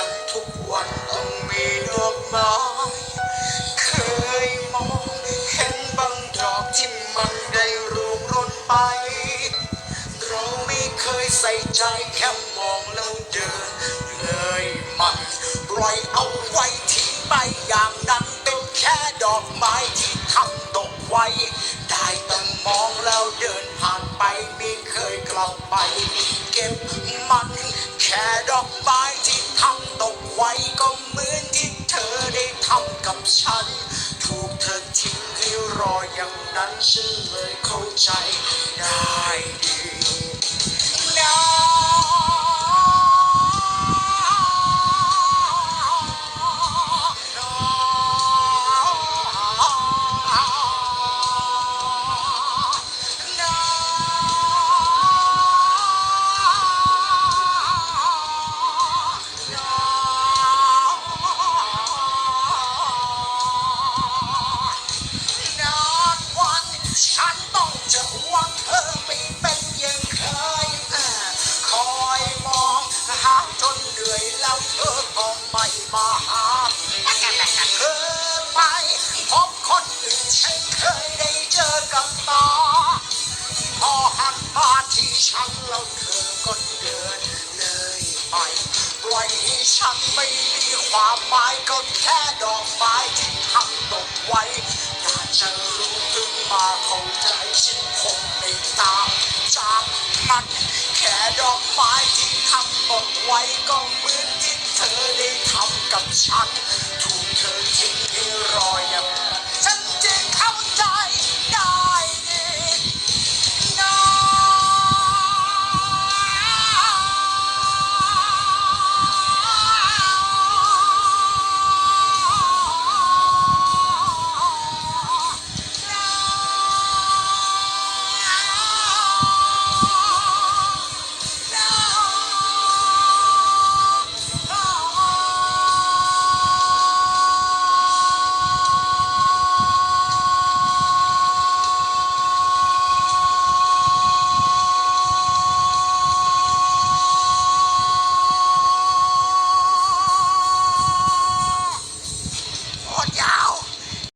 ันทุกวันต้องมีดอกไม้เคยมองเห็นบางดอกที่มันได้ร่วงร่นไป เราไม่เคยใส่ใจแค่มองแล้วเดินเลยมันปล่อยเอาไว้ทิ้งไปอย่างนั้นเป็นแค่ดอกไม้ที่ทำตกไว้ ได้แต่มองแล้วเดินผ่านไปไม่เคยกลับไป เก็บมันแค่ดอก ทำกับฉัน ถูกเธอทิ้งให้รออย่างนั้นฉันเลยเข้าใจได้ดี เธอก็ไม่มาหาเธอไปพบคนอื่นฉันเคยได้เจอกับตาพอหันมาที่ฉันแล้วเธอก็เดินเลยไปปล่อยให้ฉันไม่มีความหมายก็แค่ดอกไม้ที่ทำตกไว้อยากจะรู้ถึงมาเข้าใจฉันคงไม่ตามจากมันแค่ดอกไม้ที่ ทำตกไว้ก็เหมือนที่เธอได้ทำกับฉัน